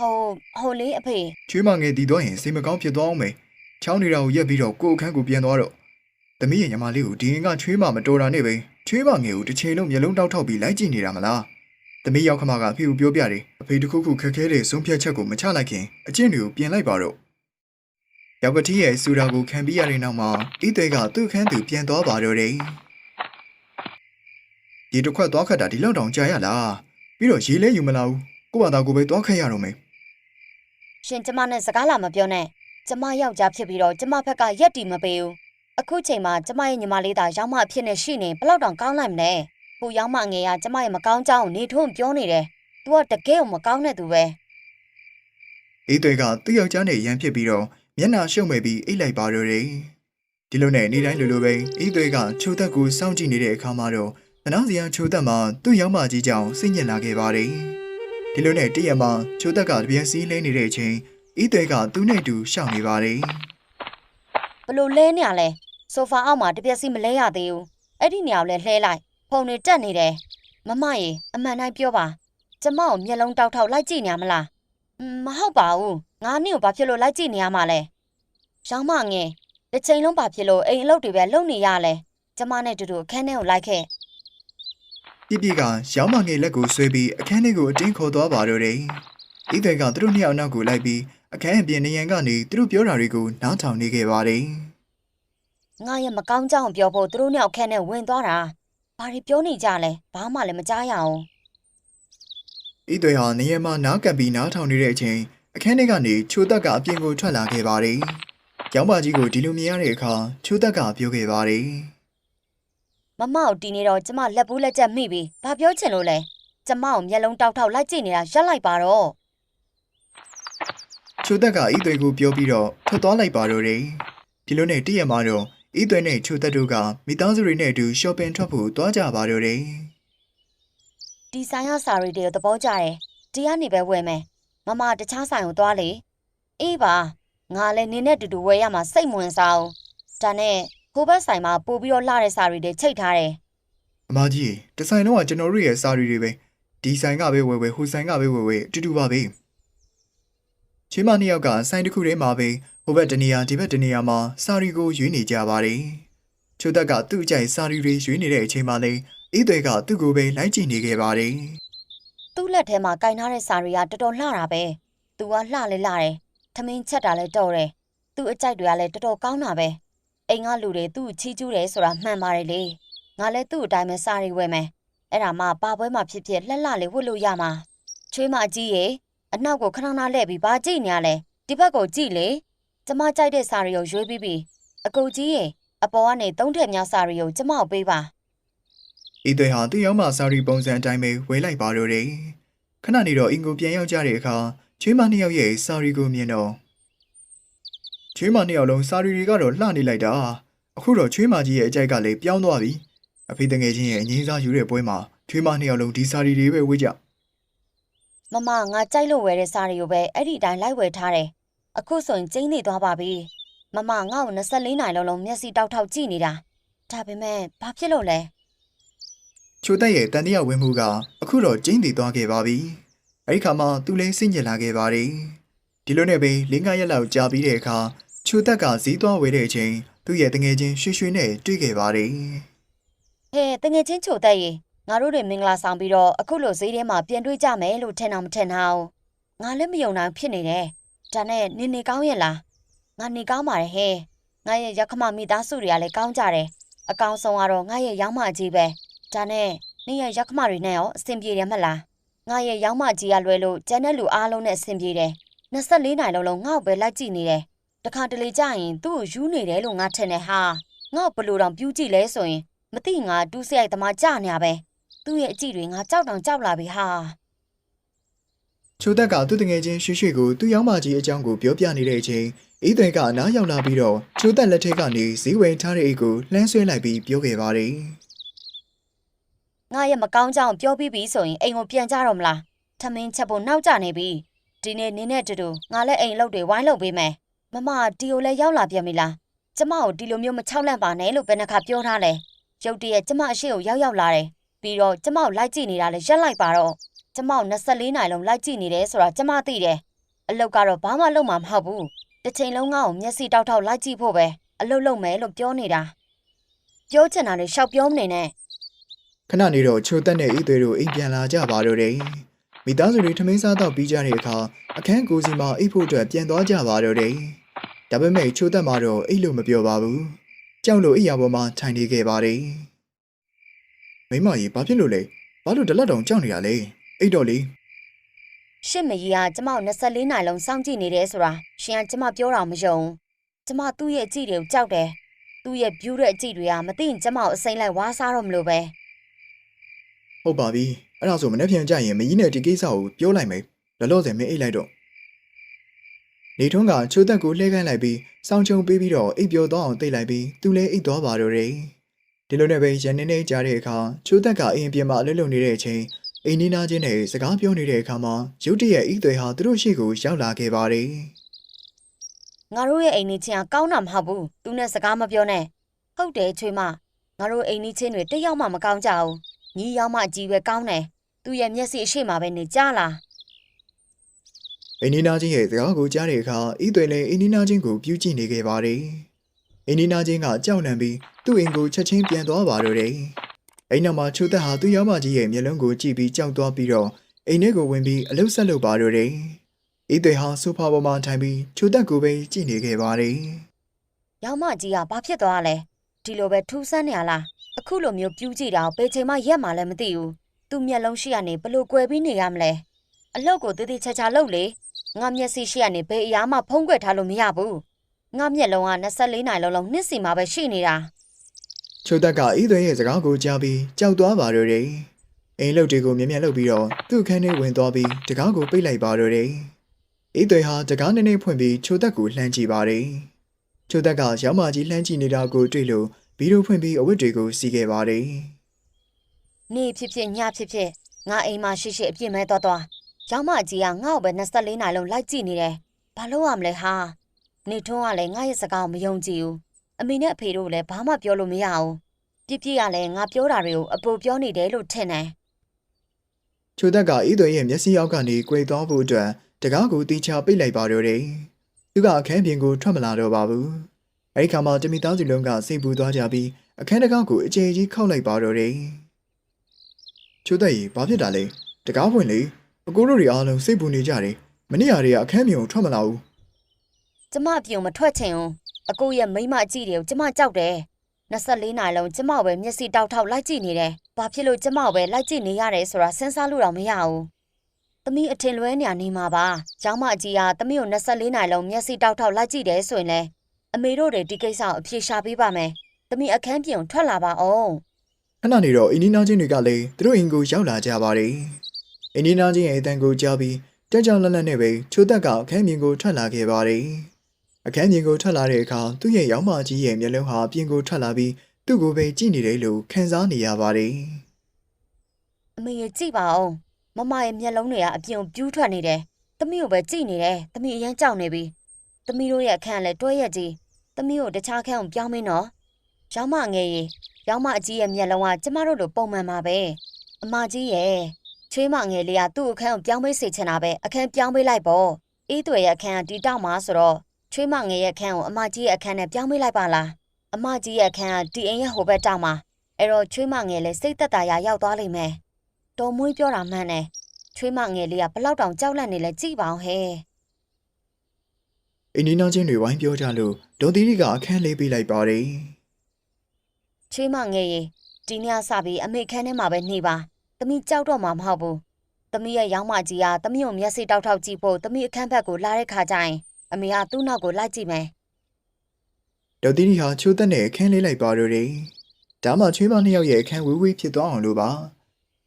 ဟိုဟိုလေးအဖေ။ချွေးမငယ်တည်တော့ရင်စိတ်မကောင်းဖြစ်သွားအောင်မယ်။ချောင်းနေတာကိုရက်ပြီးတော့ကိုယ့်အခန်းကိုပြန်သွားတော့သမီးရဲ့ညီမလေးကိုဒီရင်ကချွေးမမတော်တာနဲ့ပဲချွေးမငယ်ကိုတစ်ချိန်လုံးမျက်လုံးတောက်ထောက်ပြီးလိုက်ကြည့်နေတာမလား။သမီးရောက်ခမကအဖေကိုပြောပြတယ်အဖေတစ်ခုခုခက်ခဲတဲ့ဆုံးဖြတ်ချက်ကိုမချလိုက်ခင်အကျင့်တွေကိုပြင်လိုက်ပါတော့။ရောက်ကတိရဲ့စူတာကိုခံပြီးရတဲ့နောက်မှာဤတွေကသူ့ခန်းသူပြန်သွားပါတော့တယ်။ဒီတစ်ခွက်သွားခတ်တာဒီလောက်တောင်ကြာရလား။ပြီးတော့ရေလဲယူမလာဘူး။ကို့ဘာသာကိုပဲသွားခတ်ရတော့မယ် ရှင်ကျမနဲ့စကားလာမပြောနဲ့ကျမယောက်ျားဖြစ်ပြီးတော့ကျမဘက်ကရက်တီမပေးဘူးအခုချိန်မှာကျမရဲ့ညီမလေးသာရောင်းမအဖြစ်နဲ့ရှိနေဘယ်လောက်တောင်ကောင်းနိုင်မလဲဟိုရောင်းမငယ်ကကျမရဲ့မကောင်းကြောင်းကိုနေထွန်းပြောနေတယ်။ तू ကတကယ်ကိုမကောင်းတဲ့သူပဲ။အေးတွေကသူ့ယောက်ျားနဲ့ရန်ဖြစ်ပြီးတော့မျက်နှာရှုံမဲ့ပြီးအိတ်လိုက်ပါတော့တယ်။ဒီလိုနဲ့နေ့တိုင်းလိုလိုပဲအေးတွေကချိုသက်ကိုစောင့်ကြည့်နေတဲ့အခါမှာတော့သနာစရာချိုသက်မှာသူ့ယောက်မကြီးကြောင့်စိတ်ညစ်လာခဲ့ပါတယ်။ ဒီလိုနဲ့တည့်ရမှာချိုသက်ကတပြက်စီးလဲနေတဲ့အချိန်အေးတွေကသူ့နဲ့အတူရှောင်နေပါတယ်။ဘလို့လဲနေရလဲ။ဆိုဖာအောက်မှာတပြက်စီမလဲရသေးဘူး။အဲ့ဒီနေရာကိုလည်းလှဲလိုက်။ဖုန်တွေတက်နေတယ်။မမရေအမှန်တိုင်းပြောပါ။ကျမကိုမျက်လုံးတောက်ထောက်လိုက်ကြည့်နေရမလား။음မဟုတ်ပါဘူး။ငါနင့်ကိုဘာဖြစ်လို့လိုက်ကြည့်နေရမှာလဲ။ရောင်းမငယ်တစ်ချိန်လုံးဘာဖြစ်လို့အိမ်အလုပ်တွေပဲလုပ်နေရလဲ။ကျမနဲ့တူတူအခန်းထဲကိုလိုက်ခဲ့။ ပြပြကရောင်းမငယ်လက်ကိုဆွဲပြီးအခန်းထဲကိုအတင်းခေါ်သွားပါတော့တယ်။အေးတွေကသူတို့နှစ်ယောက်နောက်ကိုလိုက်ပြီးအခန်းအပြင်နေရန်ကနေသူတို့ပြောတာတွေကိုနားထောင်နေခဲ့ပါတယ်။။ငါရဲ့မကောင်းကြောင်ပြောဖို့သူတို့နဲ့အခန်းထဲဝင်သွားတာ။ဘာတွေပြောနေကြလဲ။ဘာမှလည်းမကြားရအောင်။ဤတွေဟာနေရမှာနားကပ်ပြီးနားထောင်နေတဲ့အချိန်အခန်းထဲကနေချိုသက်ကအပြင်ကိုထွက်လာခဲ့ပါတယ်။ကျောင်းပါကြီးကိုဒီလိုမြင်ရတဲ့အခါချိုသက်ကပြောခဲ့ပါတယ် မမကိုတီနေတော့ကျမလက်ဘူးလက်ချက်မိပြီ။ဘာပြောချင်လို့လဲ။ကျမကိုမျက်လုံးတောက်ထောက်လိုက်ကြည့်နေတာရက်လိုက်ပါတော့။ချိုသက်ကဤတွေကိုပြောပြီးတော့ထွက်သွားလိုက်ပါတော့တယ်။ဒီလိုနဲ့တည့်ရမှာတော့ဤတွေနဲ့ချိုသက်တို့ကမိသားစုတွေနဲ့အတူ shopping ထွက်ဖို့သွားကြပါတော့တယ်။ဒီဆိုင်ရစာရီတွေကိုသဘောကျတယ်။ဒီကနေပဲဝယ်မယ်။မမတခြားဆိုင်ကိုသွားလေ။အေးပါ။ငါလည်းနင်းနဲ့တူတူဝယ်ရမှာစိတ်မဝင်စားဘူး။ဒါနဲ့ ကိုဘက်ဆိုင်မှာပို့ပြီးတော့လှတဲ့စာရီတွေချိတ်ထားတယ်။အမကြီးဒီဆိုင်တော့ကကျွန်တော်တို့ရဲ့စာရီတွေပဲဒီဆိုင်ကပဲဝယ်ဝယ်ဟိုဆိုင်ကပဲဝယ်ဝယ်အတူတူပါပဲ။ချင်းမနှစ်ယောက်ကဆိုင်တစ်ခုထဲမှာပဲဟိုဘက်တနေရာဒီဘက်တနေရာမှာစာရီကိုရွေးနေကြပါတယ်။ချိုသက်ကသူ့အကြိုက်စာရီတွေရွေးနေတဲ့အချိန်မှာလေဤတွေကသူ့ကိုပဲလိုက်ကြည့်နေခဲ့ပါတယ်။။သူ့လက်ထဲမှာကင်ထားတဲ့စာရီကတော်တော်လှတာပဲ။ तू ကလှလေလှတယ်။ထမင်းချက်တာလည်းတော်တယ်။ तू အကြိုက်တွေကလည်းတော်တော်ကောင်းတာပဲ။ အိမ်ကလူတွေသူ့ကိုချီးကျူးတယ်ဆိုတာမှန်ပါတယ်လေ။ငါလည်းသူ့အတိုင်းပဲစာရီဝယ်မယ်။အဲ့ဒါမှပါပွဲမှာဖြစ်ဖြစ်လှလှလေးဝတ်လို့ရမှာ။ချွေးမအကြီးရေအနောက်ကိုခဏခဏလှည့်ပြီးဘာကြည့်နေရလဲ။ဒီဘက်ကိုကြည့်လေ။ကျမကြိုက်တဲ့စာရီကိုရွေးပြီးပြီ။အကူကြီးရေအပေါ်ကနေသုံးထက်မြောက်စာရီကိုကျမကိုပေးပါဤတွေဟာသူ့ရောက်မှစာရီပုံစံအတိုင်းပဲဝေလိုက်ပါတော့တယ်ခဏနေတော့အင်ကိုပြန်ရောက်ကြတဲ့အခါချွေးမနှစ်ယောက်ရဲ့စာရီကိုမြင်တော့ ချွေးမနှစ်ယောက်လုံးစာရီတွေကတော့လှနေလိုက်တာအခုတော့ချွေးမကြီးရဲ့အကြိုက်ကလည်းပြောင်းသွားပြီအဖေတငယ်ချင်းရဲ့အငင်းစားယူတဲ့ပွဲမှာချွေးမနှစ်ယောက်လုံးဒီစာရီတွေပဲဝေးကြ။မမငါကြိုက်လို့ဝယ်တဲ့စာရီကိုပဲအဲ့ဒီအတိုင်းလိုက်ဝယ်ထားတယ်။အခုဆိုရင်ကျင်းနေသွားပါပြီ။မမငါ့ကို24နိုင်လုံးလုံးမျက်စိတောက်ထောက်ကြည့်နေတာ။ဒါပေမဲ့ဘာဖြစ်လို့လဲချိုတက်ရဲ့တန်တရားဝင်မှုကအခုတော့ကျင်းတည်သွားခဲ့ပါပြီအဲ့ဒီခါမှာသူလည်းစိတ်ညစ်လာခဲ့ပါတယ်ဒီလိုနဲ့ပဲလင်းကားရက်လောက်ကြာပြီးတဲ့အခါ ချိုတက်ကဈေးသွားဝယ်တဲ့အချိန်သူ့ရဲ့တငယ်ချင်းရွှေရွှေနဲ့တွေ့ခဲ့ပါတယ်။ဟဲ့တငယ်ချင်းချိုတက်ရေငါတို့တွေမင်္ဂလာဆောင်ပြီးတော့အခုလိုဈေးထဲမှာပြန်တွေ့ကြမယ်လို့ထင်အောင်မထင်တာအောင်။ငါလည်းမယုံနိုင်ဖြစ်နေတယ်။ဒါနဲ့နေနေကောင်းရဲ့လား။ငါနေကောင်းပါတယ်ဟဲ့။ငါရဲ့ရက်ခမမိသားစုတွေကလည်းကောင်းကြတယ်။အကောင်ဆုံးကတော့ငါရဲ့ရောင်းမကြီးပဲ။ဒါနဲ့နေရဲ့ရက်ခမတွေနဲ့ရောအဆင်ပြေတယ်မလား။ငါရဲ့ရောင်းမကြီးကလွဲလို့ကျန်တဲ့လူအားလုံးနဲ့အဆင်ပြေတယ်။24နိုင်လုံးလုံးငါ့ကိုပဲလိုက်ကြည့်နေတယ်။ တခါတလေကြာရင်သူ့ကိုယူနေတယ်လို့ငါထင်တယ်ဟာ။ငါ့ကိုဘယ်လိုတောင်ပြူးကြည့်လဲဆိုရင်မသိငါတူးစရိုက်သမားကြနေရပဲသူ့ရဲ့အကြည့်တွေငါကြောက်တောင်ကြောက်လာပြီဟာချိုသက်ကသူ့တငယ်ချင်းရွှေရွှေကိုသူ့ယောင်းမကြီးအကြောင်းကိုပြောပြနေတဲ့အချိန်ဤသွေကအနားရောက်လာပြီးတော့ချိုသက်လက်ထက်ကနေဇီးဝင်ထားတဲ့အိတ်ကိုလှမ်းဆွဲလိုက်ပြီးပြောခဲ့ပါတယ်ငါရဲ့မကောင်းကြောင်ပြောပြီးပြီဆိုရင်အိမ်ကိုပြန်ကြတော့မလားထမင်းချက်ဖို့နောက်ကျနေပြီဒီနေ့နင်းနဲ့တူတူငါလည်းအိမ်လုပ်တွေဝိုင်းလုပ်ပေးမယ် မမဒီကိုလည်းရောက်လာပြန်ပြီလားကျမကိုဒီလိုမျိုးမချောက်လန့်ပါနဲ့လို့ဘယ်နှခါပြောထားလဲရုတ်တရက်ကျမအရှိကိုရောက်ရောက်လာတယ်ပြီးတော့ကျမကိုလိုက်ကြည့်နေတာလည်းရက်လိုက်ပါတော့ကျမကို24နိုင်လုံးလိုက်ကြည့်နေတယ်ဆိုတာကျမသိတယ်အလုပ်ကတော့ဘာမှလုပ်မှာမဟုတ်ဘူးတစ်ချိန်လုံးငါ့ကိုမျက်စိတောက်တောက်လိုက်ကြည့်ဖို့ပဲအလုပ်လုပ်မယ်လို့ပြောနေတာပြောချင်တာတွေရှောက်ပြောမနေနဲ့ခဏနေတော့ချိုသက်နဲ့ဤသွေတို့အိမ်ပြန်လာကြပါတော့တယ်မိသားစုတွေထမင်းစားတော့ပြီးကြတဲ့အခါအခန်းကိုစီမှာအိတ်ဖို့အတွက်ပြန်သွားကြပါတော့တယ် ဒါပေမဲ့ချိုသက်မှာတော့အိတ်လို့မပြောပါဘူးကြောက်လို့အိယာပေါ်မှာထိုင်နေခဲ့ပါတယ်မိမကြီးဘာဖြစ်လို့လဲဘာလို့တလက်တောင်ကြောက်နေရလဲအိတ်တော့လေရှစ်မကြီးကကျမကို24နိုင်လုံးစောင့်ကြည့်နေတယ်ဆိုတာရှင်ကကျမပြောတာမယုံကျမသူ့ရဲ့အကြည့်တွေကိုကြောက်တယ်သူ့ရဲ့ view တဲ့အကြည့်တွေကမသိရင်ကျမကိုအစိမ့်လိုက်ဝါးစားတော့မလို့ပဲဟုတ်ပါပြီအဲ့ဒါဆိုမနေ့ပြန်ကြရင်မကြီးနဲ့ဒီကိစ္စကိုပြောလိုက်မယ်လောလောဆယ်မင်းအိတ်လိုက်တော့ နေထုံးကချိုသက်ကိုလှည့်ခိုင်းလိုက်ပြီးစောင်းချုံပေးပြီးတော့အိတ်ပြောသွားအောင်တိတ်လိုက်ပြီးသူလည်းအိတ်သွားပါတော့တယ်ဒီလိုနဲ့ပဲရန်နေနေကြားတဲ့အခါချိုသက်ကအိမ်ပြင်မှာအလွတ်လုံနေတဲ့အချိန်အိမ်နီးနားချင်းနဲ့စကားပြောနေတဲ့အခါမှာရုတ်တရက်ဤသွေဟာသူတို့ရှိကိုရောက်လာခဲ့ပါတယ်ငါတို့ရဲ့အိမ်နီးချင်းကကောင်းတာမဟုတ်ဘူးသူနဲ့စကားမပြောနဲ့ဟုတ်တယ်ချွေမငါတို့အိမ်နီးချင်းတွေတစ်ယောက်မှမကောင်းကြဘူးညီယောက်မှအကြီးပဲကောင်းတယ်သူ့ရဲ့မျက်စိအရှိမပဲနေကြလား အိမ်နီးနားချင်းရဲ့စကားကိုကြားတဲ့အခါဤသွေလည်းအိမ်နီးနားချင်းကိုပြုကြည့်နေခဲ့ပါတယ်အိမ်နီးနားချင်းကကြောက်လန့်ပြီးသူ့အိမ်ကိုချက်ချင်းပြန်သွားပါတော့တယ်အိမ်နောက်မှာချိုသက်ဟာသူ့ယောမကြီးရဲ့မျက်လုံးကိုကြည့်ပြီးကြောက်သွားပြီးတော့အိမ်ထဲကိုဝင်ပြီးအလုတ်ဆက်လုပ်ပါတော့တယ်ဤသွေဟာဆိုဖာပေါ်မှာထိုင်ပြီးချိုသက်ကိုပဲကြည့်နေခဲ့ပါတယ်ယောက်မကြီးကဘာဖြစ်သွားလဲဒီလိုပဲထူးဆန်းနေရလားအခုလိုမျိုးပြူးကြည့်တာကိုဘယ်ချိန်မှရက်မှလည်းမသိဘူးသူ့မျက်လုံးရှိကနေဘလို့ကွယ်ပြီးနေရမလဲအလောက်ကိုတည်တည်ချာချာလုပ်လေ ငါမျက်စိရှိကနေဘယ်အရာမှဖုံးကွယ်ထားလို့မရဘူးငါမျက်လုံးက24နိုင်လုံးလုံးနှစ်စီမှာပဲရှိနေတာချိုသက်ကဤသွေရဲ့စကားကိုကြားပြီးကြောက်သွားပါတော့တယ်အိမ်လုတ်တွေကိုမြင်မြင်လှုပ်ပြီးတော့သူ့ခန်းထဲဝင်သွားပြီးတကားကိုပိတ်လိုက်ပါတော့တယ်ဤသွေဟာတကားနည်းနည်းဖွင့်ပြီးချိုသက်ကိုလှမ်းကြည့်ပါတယ်ချိုသက်ကရောင်းမကြီးလှမ်းကြည့်နေတာကိုတွေ့လို့ဘီရိုဖွင့်ပြီးအဝတ်တွေကိုစီးခဲ့ပါတယ်နေဖြစ်ဖြစ်ညဖြစ်ဖြစ်ငါအိမ်မှာရှိရှိအပြစ်မဲသွားသွား ယောက်မကြီးကငါ့ကိုပဲ24နိုင်လုံးလိုက်ကြည့်နေတယ်ဘာလို့ရမလဲဟာနေထွန်းကလည်းငါရဲ့စကားကိုမယုံကြည်ဘူးအမေနဲ့အဖေတို့လည်းဘာမှပြောလို့မရဘူးပြစ်ပြစ်ကလည်းငါပြောတာတွေကိုအပိုပြောနေတယ်လို့ထင်တယ်ချိုသက်ကဤသွေရဲ့မျက်စိအောက်ကနေ꿰သွားဖို့အတွက်တကားကိုတီချာပိတ်လိုက်ပါတော့တယ်သူကအခန်းပြင်ကိုထွက်မလာတော့ပါဘူးအဲဒီခါမှာတမီသားစုလုံးကစိတ်ပူသွားကြပြီးအခန်းတကားကိုအကျယ်ကြီးခောက်လိုက်ပါတော့တယ်ချိုသက်ကြီးဘာဖြစ်တာလဲတကားဖွင့်လေ အကိုတို့တွေအားလုံးစိတ်ပူနေကြတယ်မနေ့ကတည်းကအခန်းပြင်ကိုထွက်မလာဘူးကျမပြုံမထွက်ချင်ဘူးအကိုရဲ့မိမအကြည့်တွေကိုကျမကြောက်တယ်24နိုင်လုံးကျမကိုပဲမျက်စိတောက်ထောက်လိုက်ကြည့်နေတယ်ဘာဖြစ်လို့ကျမကိုပဲလိုက်ကြည့်နေရတယ်ဆိုတာစဉ်းစားလို့တော့မရဘူးသမီးအထင်လွဲနေရနေမှာပါကျောင်းမကြီးကသမီးကို24နိုင်လုံးမျက်စိတောက်ထောက်လိုက်ကြည့်တယ်ဆိုရင်လေအမေတို့တွေဒီကိစ္စကိုအပြေရှာပေးပါမယ်သမီးအခန်းပြင်ကိုထွက်လာပါအောင်ခဏနေတော့အင်းနီနာချင်းတွေကလည်းသူတို့အိမ်ကိုရောက်လာကြပါတယ် အင်းနီနာချင်းရဲ့အတန်ကိုကြားပြီးတက်ကြောင်လက်လက်နဲ့ပဲချိုသက်ကအခန်းပြင်ကိုထွက်လာခဲ့ပါတယ်အခန်းပြင်ကိုထွက်လာတဲ့အခါသူ့ရဲ့ရောင်းမကြီးရဲ့မျက်လုံးဟာပြင်ကိုထွက်လာပြီးသူ့ကိုပဲကြည့်နေတယ်လို့ခံစားနေရပါတယ်အမေကြီးကြည့်ပါအောင်မမရဲ့မျက်လုံးတွေကအပြင်ကိုပြူးထွက်နေတယ်သမီးကိုပဲကြည့်နေတယ်သမီးအရန်ကြောက်နေပြီသမီးတို့ရဲ့အခန်းကလည်းတွဲရက်ကြီးသမီးကိုတခြားခန်းကိုပြောင်းမင်းနော်ရောင်းမငယ်ရေရောင်းမအကြီးရဲ့မျက်လုံးကကျမတို့လိုပုံမှန်ပါပဲအမကြီးရဲ့ ချွေးမငယ်လေးကသူ့အခန်းကိုပြောင်းပေးစေချင်တာပဲအခန်းပြောင်းပေးလိုက်ပေါ့အေးသွေရဲ့အခန်းကဒီတောက်မှာဆိုတော့ချွေးမငယ်ရဲ့အခန်းကိုအမကြီးရဲ့အခန်းနဲ့ပြောင်းပေးလိုက်ပါလားအမကြီးရဲ့အခန်းကဒီအိမ်ရဲ့ဟိုဘက်တောက်မှာအဲ့တော့ချွေးမငယ်လည်းစိတ်သက်သာရာရောက်သွားလိမ့်မယ်တော်မွေးပြောတာမှန်တယ်ချွေးမငယ်လေးကဘလောက်တောင်ကြောက်လန့်နေလဲကြည့်ပါအောင်ဟဲ့အင်းနီနာချင်းတွေဝိုင်းပြောကြလို့ဒေါ်သီရီကအခန်းလေးပေးလိုက်ပါတယ်ချွေးမငယ်ရေဒီညစပြီးအမေခန်းထဲမှာပဲနေပါ သမီးကြောက်တော့မှာမဟုတ်ဘူးသမီးရဲ့ရောင်းမကြီးကသမီးကိုမျက်စိတောက်ထောက်ကြည့်ဖို့သမီးအခန်းဘက်ကိုလာတဲ့ခါကျရင်အမေကသူ့နောက်ကိုလိုက်ကြည့်မယ်ဒေါ်သီရီဟာချိုသက်နဲ့အခန်းလေးလိုက်ပါတော့တယ်ဒါမှချွေးမနှစ်ယောက်ရဲ့အခန်းဝေးဝေးဖြစ်သွားအောင်လို့ပါ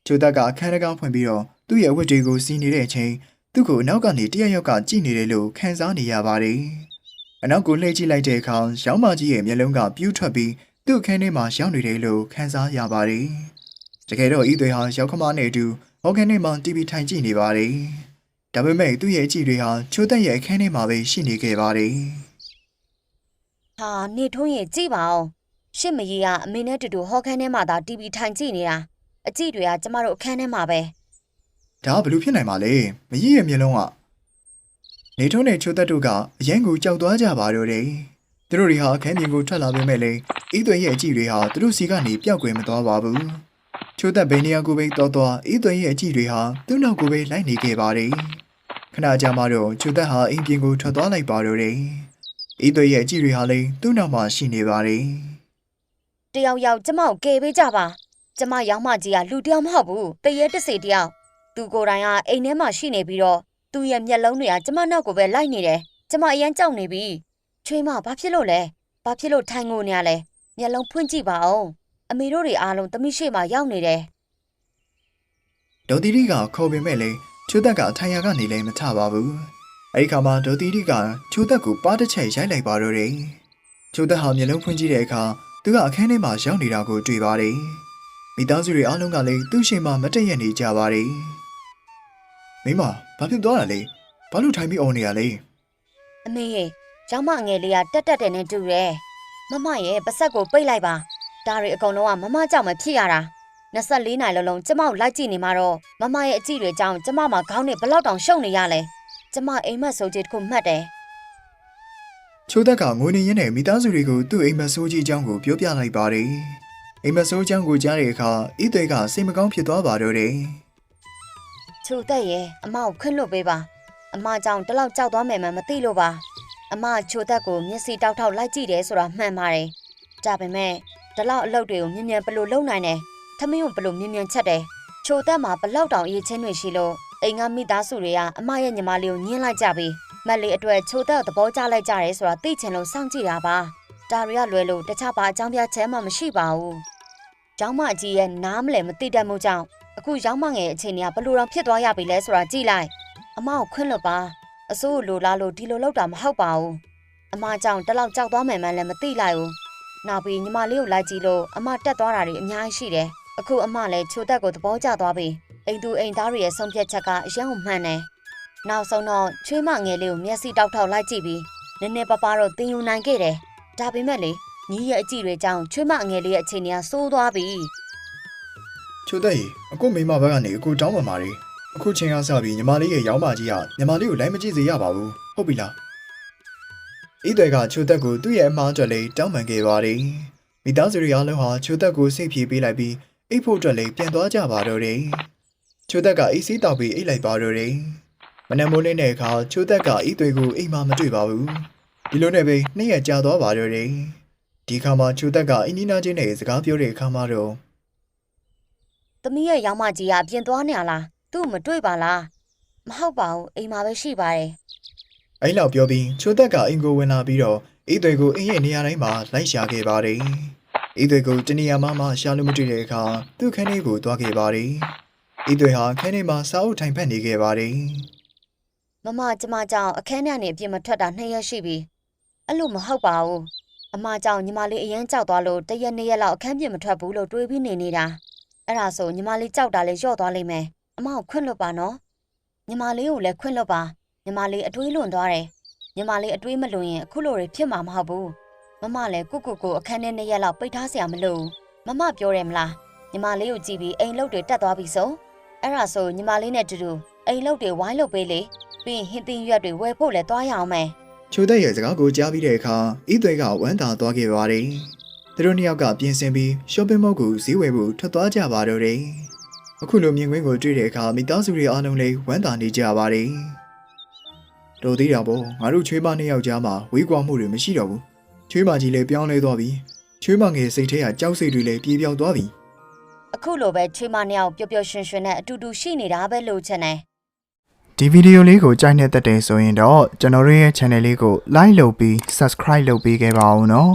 ချိုသက်ကအခန်းတကားဖွင့်ပြီးတော့သူ့ရဲ့အဝတ်တွေကိုစီးနေတဲ့အချိန်သူ့ကိုအနောက်ကနေတယောက်ယောက်ကကြည့်နေတယ်လို့ခံစားနေရပါတယ်အနောက်ကိုလှည့်ကြည့်လိုက်တဲ့အခါရောင်းမကြီးရဲ့မျက်လုံးကပြူးထွက်ပြီးသူ့အခန်းထဲမှာရောက်နေတယ်လို့ခံစားရပါတယ်တ ကယ်တော့ဤသွေးဟာရောက်ခမနဲ့အတူဟော်ကန်ထဲမှာ TV ထိုင်ကြည့်နေပါတယ်ဒါပေမဲ့သူ့ရဲ့အကြည့်တွေဟာချိုသက်ရဲ့အခန်းထဲမှာပဲရှိနေခဲ့ပါတယ်ဟာနေထုံးရင်ကြည့်ပါအောင်ရှစ်မကြီးကအမေနဲ့တူတူဟော်ခန်းထဲမှာသာ TV ထိုင်ကြည့်နေတာအကြည့်တွေကကျမတို့အခန်းထဲမှာပဲဒါကဘယ်လိုဖြစ်နိုင်မှာလဲမကြီးရဲ့မျက်လုံးကနေထုံးနဲ့ချိုသက်တို့ကအရန်ကိုကြောက်သွားကြပါတော့တယ်သူတို့တွေဟာအခန်းပြင်ကိုထွက်လာပေမဲ့လည်းဤသွေရဲ့အကြည့်တွေဟာသူတို့စီကနေပျောက်ကွယ်မသွားပါဘူး ချိုသက်ဘယ်နေရာကိုပဲတော်တော်ဤသွေရဲ့အကြည့်တွေဟာသူ့နောက်ကိုပဲလိုက်နေခဲ့ပါတယ်ခဏကြာမှတော့ချိုသက်ဟာအိမ်ပြင်ကိုထွက်သွားလိုက်ပါတော့တယ်ဤသွေရဲ့အကြည့်တွေဟာလည်းသူ့နောက်မှာရှိနေပါတယ်တယောက်ယောက်ကျမကိုကယ်ပေးကြပါကျမရောင်းမကြီးကလူတယောက်မဟုတ်ဘူးတရေတစေတယောက်သူကိုယ်တိုင်ကအိမ်ထဲမှာရှိနေပြီးတော့သူ့ရဲ့မျက်လုံးတွေကကျမနောက်ကိုပဲလိုက်နေတယ်ကျမအရန်ကြောက်နေပြီချွေးမဘာဖြစ်လို့လဲဘာဖြစ်လို့ထိုင်ငိုနေရလဲမျက်လုံးဖွင့်ကြည့်ပါဦး အမေတို့တွေအားလုံးသမီးရှိမှရောက်နေတယ်ဒေါ်တီရီကခေါ်ပေမဲ့လည်းချိုးသက်ကထိုင်ရာကနေလည်းမထပါဘူး။အဲဒီခါမှာဒေါ်တီရီကချိုးသက်ကိုပါတစ်ချက်ရိုက်လိုက်ပါတော့တယ်။ချိုးသက်ဟာမျက်လုံးဖွင့်ကြည့်တဲ့အခါသူကအခန်းထဲမှာရောက်နေတာကိုတွေ့ပါတယ်။မိသားစုတွေအားလုံးကလည်းသူ့ရှိမှမတည့်ရနေကြပါတယ်။မိမဘာဖြစ်သွားတာလဲ။ဘာလို့ထိုင်ပြီးអော်နေရလဲအမေရဲ့ကျောင်းမငယ်လေးကတက်တက်တယ်နဲ့တူတယ်မမရဲ့ပါဆက်ကိုပိတ်လိုက်ပါ ဒါတွေအကုန်လုံးကမမကြောင့်မဖြစ်ရတာ24နိုင်လုံးလုံးကျမကိုလိုက်ကြည့်နေမှာတော့မမရဲ့အကြည့်တွေကြောင့်ကျမမှာခေါင်းနဲ့ဘလောက်တောင်ရှုံနေရလဲကျမအိမ်မက်ဆိုကြီးတစ်ခုမှတ်တယ်။ချိုးသက်ကငိုနေရင်းနဲ့မိသားစုတွေကိုသူ့အိမ်မက်ဆိုးကြီးအကြောင်းကိုပြောပြလိုက်ပါတယ်။အိမ်မက်ဆိုးအကြောင်းကိုကြားတဲ့အခါဤသွေးကစိတ်မကောင်းဖြစ်သွားပါတော့တယ်။ချူတက်ရဲ့အမကိုခွင့်လွတ်ပေးပါအမကြောင့်တလောက်ကြောက်သွားမယ်မှမသိလို့ပါအမချိုတက်ကိုမျက်စိတောက်ထောက်လိုက်ကြည့်တယ်ဆိုတာမှန်ပါတယ်ဒါပေမဲ့ ဒီလောက်အလုပ်တွေကိုမြင်မြန်ဘယ်လိုလုပ်နိုင်လဲထမင်းကိုဘယ်လိုမြင်မြန်ချက်တယ်ချိုတက်မှာဘလောက်တောင်အရေးချင်းတွေရှိလို့အိမ်ကမိသားစုတွေကအမရဲ့ညီမလေးကိုညှင်းလိုက်ကြပြီးမက်လေးအတွက်ချိုတက်ကိုသဘောကျလိုက်ကြတယ်ဆိုတာသိချင်လို့စောင့်ကြည့်တာပါဒါတွေကလွယ်လို့တခြားဘာအကြောင်းပြချက်မှမရှိပါဘူးကျောင်းမကြီးရဲ့နားမလဲမသိတတ်မှုကြောင့်အခုရောက်မငယ်အခြေအနေကဘလို့တော့ဖြစ်သွားရပြီလဲဆိုတာကြည့်လိုက်အမကိုခွင့်လွတ်ပါအစိုးလိုလားလို့ဒီလိုလောက်တာမဟုတ်ပါဘူးအမကြောင့်တလောက်ကြောက်သွားမယ်မှလည်းမသိလိုက်ဘူး နောက်ပြီးညီမလေးကိုလိုက်ကြည့်လို့အမတက်သွားတာတွေအများကြီးရှိတယ်အခုအမလည်းချိုတက်ကိုသဘောကျသွားပြီအိမ်သူအိမ်သားတွေရဲ့ဆုံးဖြတ်ချက်ကအရင်ကမှန်တယ်နောက်ဆုံးတော့ချွေးမငယ်လေးကိုမျက်စိတောက်ထောက်လိုက်ကြည့်ပြီးနည်းနည်းပါးပါးတော့သင်ယူနိုင်ခဲ့တယ်ဒါပေမဲ့လေညီရဲ့အကြည့်တွေကြောင့်ချွေးမငယ်လေးရဲ့အခြေအနေကဆိုးသွားပြီချိုသက်ရီအခုမိမဘက်ကနေအခုတောင်းပန်ပါလေအခုချင်းကစပြီးညီမလေးရဲ့ရောင်းပါကြီးကညီမလေးကိုလိုက်မကြည့်စေရပါဘူးဟုတ်ပြီလား ဤတွေကချိုသက်ကိုသူ့ရဲ့အမှားအတွက်လေးတောင်းပန်ခဲ့ပါတယ်မိသားစုတွေအားလုံးဟာချိုသက်ကိုစိတ်ပြေးပေးလိုက်ပြီးအိတ်ဖို့အတွက်လေးပြန်သွားကြပါတော့တယ်ချိုသက်ကအေးစီးတောက်ပြီးအိတ်လိုက်ပါတော့တယ်မနက်မိုးလင်းတဲ့အခါချိုသက်ကဤတွေကိုအိမ်မှာမတွေ့ပါဘူးဒီလိုနဲ့ပဲနှစ်ရက်ကြာသွားပါတော့တယ်ဒီခါမှာချိုသက်ကအင်းနီနာချင်းနဲ့စကားပြောတဲ့အခါမှာတော့။သမီးရဲ့ရောင်းမကြီးကအပြင်သွားနေရလား။သူ့ကိုမတွေ့ပါလား။မဟုတ်ပါဘူးအိမ်မှာပဲရှိပါတယ် အဲ့လောက်ပြောပြီးချိုသက်ကအင်ကိုဝင်လာပြီးတော့ဤတွေကိုအင်းရဲ့နေရာတိုင်းမှာလိုက်ရှာခဲ့ပါတယ်ဤတွေကိုတနေရာမှမှရှာလို့မတွေ့တဲ့အခါသူ့ခန်းလေးကိုသွားခဲ့ပါတယ်ဤတွေဟာခန်းထဲမှာစာအုပ်ထိုင်ဖက်နေခဲ့ပါတယ်။မမကျမကြောင့်အခန်းထဲကနေအပြင်မထွက်တာနှစ်ရက်ရှိပြီ။အဲ့လိုမဟုတ်ပါဘူး။အမကြောင့်ညီမလေးအရင်ကြောက်သွားလို့တစ်ရက်နှစ်ရက်လောက်အခန်းပြင်မထွက်ဘူးလို့တွေးပြီးနေနေတာ။အဲ့ဒါဆိုညီမလေးကြောက်တာလေးလျော့သွားလိမ့်မယ်။အမကိုခွင့်လွတ်ပါနော်။ညီမလေးကိုလည်းခွင့်လွတ်ပါ။ ညီမလေးအတွေးလွန်သွားတယ်။ညီမလေးအတွေးမလွန်ရင်အခုလိုတွေဖြစ်မှာမဟုတ်ဘူး။မမလည်းကိုကိုကိုအခန်းထဲနှစ်ရက်လောက်ပိတ်ထားစရာမလိုဘူး။မမပြောတယ်မလား။ညီမလေးကိုကြည့်ပြီးအိမ်လုတ်တွေတက်သွားပြီဆို။အဲ့ဒါဆိုညီမလေးနဲ့တူတူအိမ်လုတ်တွေဝိုင်းလုတ်ပေးလေပြီးရင်ဟင်းသီးရွက်တွေဝယ်ဖို့လည်းသွားရအောင်မယ်ချိုသက်ရဲ့စကားကိုကြားပြီးတဲ့အခါဤတွေကဝမ်းသာသွားခဲ့ပါတယ်သူတို့နှစ်ယောက်ကပြင်ဆင်ပြီး shopping mall ကိုဈေးဝယ်ဖို့ထွက်သွားကြပါတော့တယ်အခုလိုမြင်ကွင်းကိုတွေ့တဲ့အခါမိသားစုတွေအားလုံးလည်းဝမ်းသာနေကြပါတယ် တို့သေးတာပေါ့ငါတို့ချွေးမနှစ်ယောက်ကြားမှာဝေးကွာမှုတွေမရှိတော့ဘူးချွေးမကြီးလည်းပြောင်းလဲသွားပြီချွေးမငယ်စိတ်ထဲကကြောက်စိတ်တွေလည်းပြေပြောင်းသွားပြီအခုလိုပဲချွေးမနှစ်ယောက်ပျော်ပျော်ရွှင်ရွှင်နဲ့အတူတူရှိနေတာပဲလို့ချင်တယ်ဒီဗီဒီယိုလေးကိုကြိုက်နေတဲ့တဲ့ဆိုရင်တော့ကျွန်တော်တို့ရဲ့ channel လေးကို like လုပ်ပြီး subscribe လုပ်ပေးခဲ့ပါဦးနော်